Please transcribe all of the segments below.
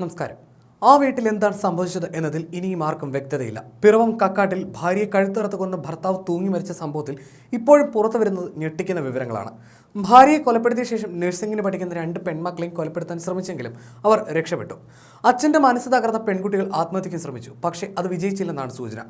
നമസ്കാരം. ആ വീട്ടിൽ എന്താണ് സംഭവിച്ചത് എന്നതിൽ ഇനിയും ആർക്കും വ്യക്തതയില്ല. പിറവം കക്കാട്ടിൽ ഭാര്യയെ കഴുത്തിറത്ത് കൊന്ന് ഭർത്താവ് തൂങ്ങി മരിച്ച സംഭവത്തിൽ ഇപ്പോഴും പുറത്തു വരുന്നത് ഞെട്ടിക്കുന്ന വിവരങ്ങളാണ്. ഭാര്യയെ കൊലപ്പെടുത്തിയ ശേഷം നഴ്സിംഗിന് പഠിക്കുന്ന രണ്ട് പെൺമക്കളെയും കൊലപ്പെടുത്താൻ ശ്രമിച്ചെങ്കിലും അവർ രക്ഷപ്പെട്ടു. അച്ഛന്റെ മനസ്സ് തകർന്ന പെൺകുട്ടികൾ ആത്മഹത്യയ്ക്ക് ശ്രമിച്ചു. പക്ഷേ അത് വിജയിച്ചില്ലെന്നാണ് സൂചന.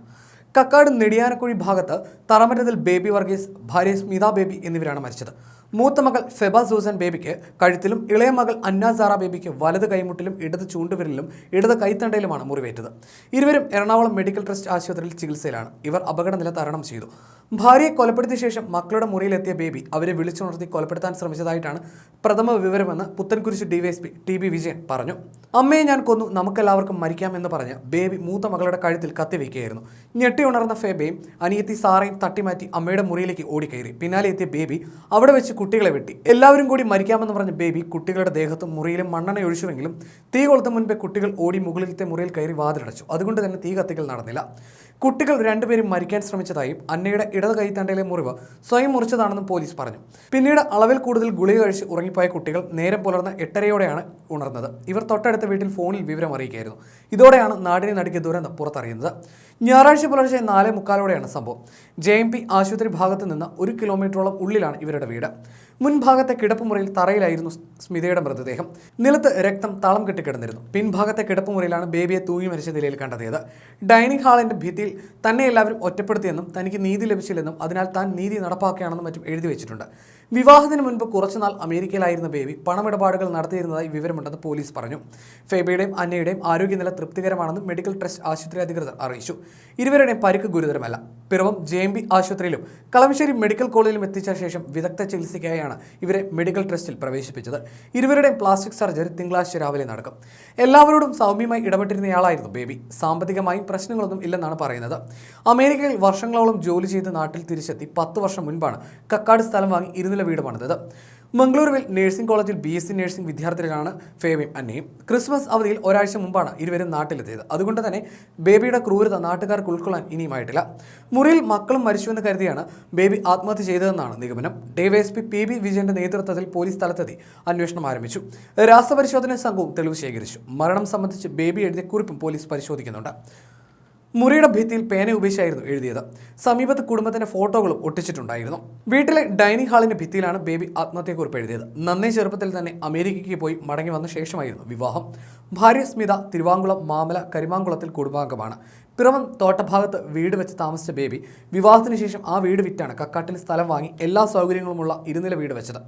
കക്കാട് നെടിയാനക്കുഴി ഭാഗത്ത് തറമറ്റത്തിൽ ബേബി വർഗീസ് ഭാര്യ സ്മിത ബേബി എന്നിവരാണ് മരിച്ചത്. മൂത്ത മകൾ ഫെബ സൂസൻ ബേബിക്ക് കഴുത്തിലും ഇളയ മകൾ അന്നാസാറ ബേബിക്ക് വലത് കൈമുട്ടിലും ഇടത് ചൂണ്ടുവിരലിലും ഇടത് കൈത്തണ്ടയിലുമാണ് മുറിവേറ്റത്. ഇരുവരും എറണാകുളം മെഡിക്കൽ ട്രസ്റ്റ് ആശുപത്രിയിൽ ചികിത്സയിലാണ്. ഇവർ അപകടനില തരണം ചെയ്തു. ഭാര്യയെ കൊലപ്പെടുത്തിയ ശേഷം മക്കളുടെ മുറിയിലെത്തിയ ബേബി അവരെ വിളിച്ചുണർത്തി കൊലപ്പെടുത്താൻ ശ്രമിച്ചതായിട്ടാണ് പ്രഥമ വിവരമെന്ന് Puthenkurish DYSP T B Vijayan പറഞ്ഞു. അമ്മയെ ഞാൻ കൊന്നു നമുക്കെല്ലാവർക്കും മരിക്കാമെന്ന് പറഞ്ഞ് ബേബി മൂത്ത മകളുടെ കഴുത്തിൽ കത്തിവെക്കുകയായിരുന്നു. ഞെട്ടി ഉണർന്ന ഫേബയും അനിയത്തി സാറയും തട്ടിമാറ്റി അമ്മയുടെ മുറിയിലേക്ക് ഓടിക്കയറി. പിന്നാലെ എത്തിയ ബേബി അവിടെ വെച്ച് കുട്ടികളെ വെട്ടി. എല്ലാവരും കൂടി മരിക്കാമെന്ന് പറഞ്ഞ ബേബി കുട്ടികളുടെ ദേഹത്തും മുറിയിലും മണ്ണെണ്ണ ഒഴിച്ചുവെങ്കിലും തീ കൊളുത്ത മുൻപേ കുട്ടികൾ ഓടി മുകളിലത്തെ മുറിയിൽ കയറി വാതിലടച്ചു. അതുകൊണ്ട് തന്നെ തീ കത്തിക്കൽ നടന്നില്ല. കുട്ടികൾ രണ്ടുപേരും മരിക്കാൻ ശ്രമിച്ചതായും അന്നയുടെ ഇടത് കൈത്തണ്ടയിലെ മുറിവ് സ്വയം മുറിച്ചതാണെന്ന് പോലീസ് പറഞ്ഞു. പിന്നീട് അളവിൽ കൂടുതൽ ഗുളിക കഴിച്ച് ഉറങ്ങിപ്പോയ കുട്ടികൾ നേരം പുലർന്ന എട്ടരയോടെയാണ് ഉണർന്നത്. ഇവർ തൊട്ടടുത്ത വീട്ടിൽ ഫോണിൽ വിവരം അറിയിക്കുകയായിരുന്നു. ഇതോടെയാണ് നാടിനെ നടുക്കിയ ദുരന്തം പുറത്തറിയുന്നത്. ഞായറാഴ്ച പുലർച്ചെ നാലേ മുക്കാലോടെയാണ് സംഭവം. ജെ എം പി ആശുപത്രി ഭാഗത്ത് നിന്ന് ഒരു കിലോമീറ്ററോളം ഉള്ളിലാണ് ഇവരുടെ വീട്. മുൻഭാഗത്തെ കിടപ്പുമുറിയിൽ തറയിലായിരുന്നു സ്മിതയുടെ മൃതദേഹം. നിലത്ത് രക്തം തളം കെട്ടിക്കിടന്നിരുന്നു പിൻഭാഗത്തെ കിടപ്പുമുറിയിലാണ് ബേബിയെ തൂങ്ങി മരിച്ച നിലയിൽ കണ്ടെത്തിയത് ഡൈനിങ് ഹാളിന്റെ ഭിത്തിയിൽ തന്നെ എല്ലാവരും ഒറ്റപ്പെടുത്തിയെന്നും തനിക്ക് നീതി ലഭിച്ചില്ലെന്നും അതിനാൽ താൻ നീതി നടപ്പാക്കുകയാണെന്നും മറ്റും എഴുതി വെച്ചിട്ടുണ്ട്. വിവാഹത്തിന് മുൻപ് കുറച്ചുനാൾ അമേരിക്കയിലായിരുന്ന ബേബി. പണമിടപാടുകൾ നടത്തിയിരുന്നതായി വിവരമുണ്ടെന്ന് പോലീസ് പറഞ്ഞു. ഫേബയുടെയും അന്നയുടെയും ആരോഗ്യനില തൃപ്തികരമാണെന്നും മെഡിക്കൽ ട്രസ്റ്റ് ആശുപത്രി അധികൃതർ അറിയിച്ചു. ഇരുവരുടെയും പരിക്ക് ഗുരുതരമല്ല. പിറവം ജെ എം ബി ആശുപത്രിയിലും കളമശ്ശേരി മെഡിക്കൽ കോളേജിലും എത്തിച്ച ശേഷം വിദഗ്ധ ചികിത്സയ്ക്കായാണ് ഇവരെ മെഡിക്കൽ ട്രസ്റ്റിൽ പ്രവേശിപ്പിച്ചത്. ഇരുവരുടെയും പ്ലാസ്റ്റിക് സർജറി തിങ്കളാഴ്ച രാവിലെ നടക്കും. എല്ലാവരോടും സൗമ്യമായി ഇടപെട്ടിരുന്നയാളായിരുന്നു ബേബി. സാമ്പത്തികമായി പ്രശ്നങ്ങളൊന്നും ഇല്ലെന്നാണ് പറയുന്നത്. അമേരിക്കയിൽ വർഷങ്ങളോളം ജോലി ചെയ്ത് നാട്ടിൽ തിരിച്ചെത്തി പത്ത് വർഷം മുൻപാണ് കക്കാട് സ്ഥലം വാങ്ങി ഇരുനില വീട് പണിതത്. മംഗളൂരുവിൽ നഴ്സിംഗ് കോളേജിൽ ബി എസ് സി നഴ്സിംഗ് വിദ്യാർത്ഥികളാണ് ഫേവയും അന്നയും. ക്രിസ്മസ് അവധിയിൽ ഒരാഴ്ച മുമ്പാണ് ഇരുവരും നാട്ടിലെത്തിയത്. അതുകൊണ്ട് തന്നെ ബേബിയുടെ ക്രൂരത നാട്ടുകാർക്ക് ഉൾക്കൊള്ളാൻ ഇനിയുമായിട്ടില്ല. മുറിയിൽ മക്കളും മരിച്ചുവെന്ന് കരുതിയാണ് ബേബി ആത്മഹത്യ ചെയ്തതെന്നാണ് നിഗമനം. ഡിവൈഎസ്പി പി ബി വിജയന്റെ നേതൃത്വത്തിൽ പോലീസ് സ്ഥലത്തെത്തി അന്വേഷണം ആരംഭിച്ചു. രാസപരിശോധന സംഘവും തെളിവ് ശേഖരിച്ചു. മരണം സംബന്ധിച്ച് ബേബി എഴുതിയ കുറിപ്പും പോലീസ് പരിശോധിക്കുന്നുണ്ട്. മുറിയുടെ ഭിത്തിയിൽ പേന ഉപയോഗിച്ചായിരുന്നു എഴുതിയത്. സമീപത്ത് കുടുംബത്തിന്റെ ഫോട്ടോകളും ഒട്ടിച്ചിട്ടുണ്ടായിരുന്നു. വീട്ടിലെ ഡൈനിങ് ഹാളിന്റെ ഭിത്തിയിലാണ് ബേബി ആത്മഹത്യക്കുറിപ്പ് എഴുതിയത്. നന്നേ ചെറുപ്പത്തിൽ തന്നെ അമേരിക്കയ്ക്ക് പോയി മടങ്ങി വന്ന ശേഷമായിരുന്നു വിവാഹം. ഭാര്യ സ്മിത തിരുവാങ്കുളം മാമല കരിമാങ്കുളത്തിൽ കുടുംബാംഗമാണ്. പിറവം തോട്ടഭാഗത്ത് വീട് വെച്ച് താമസിച്ച ബേബി വിവാഹത്തിന് ശേഷം ആ വീട് വിറ്റാണ് കക്കാട്ടിൽ സ്ഥലം വാങ്ങി എല്ലാ സൗകര്യങ്ങളുമുള്ള ഇരുനില വീട് വെച്ചത്.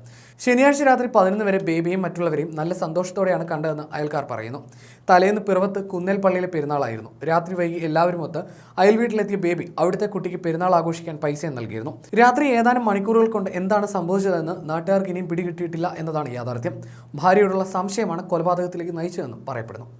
ശനിയാഴ്ച രാത്രി പതിനൊന്ന് വരെ ബേബിയും മറ്റുള്ളവരെയും നല്ല സന്തോഷത്തോടെയാണ് കണ്ടതെന്ന് അയൽക്കാർ പറയുന്നു. തലേന്ന് പിറവത്ത് കുന്നേൽ പള്ളിയിലെ പെരുന്നാളായിരുന്നു. രാത്രി വൈകി എല്ലാവരും ഒത്ത് അയൽ വീട്ടിലെത്തിയ ബേബി അവിടുത്തെ കുട്ടിക്ക് പെരുന്നാൾ ആഘോഷിക്കാൻ പൈസയും നൽകിയിരുന്നു. രാത്രി ഏതാനും മണിക്കൂറുകൾ കൊണ്ട് എന്താണ് സംഭവിച്ചതെന്ന് നാട്ടുകാർക്ക് ഇനിയും പിടികിട്ടിയിട്ടില്ല എന്നതാണ് യാഥാർത്ഥ്യം. ഭാര്യയോടുള്ള സംശയമാണ് കൊലപാതകത്തിലേക്ക് നയിച്ചതെന്നും പറയപ്പെടുന്നു.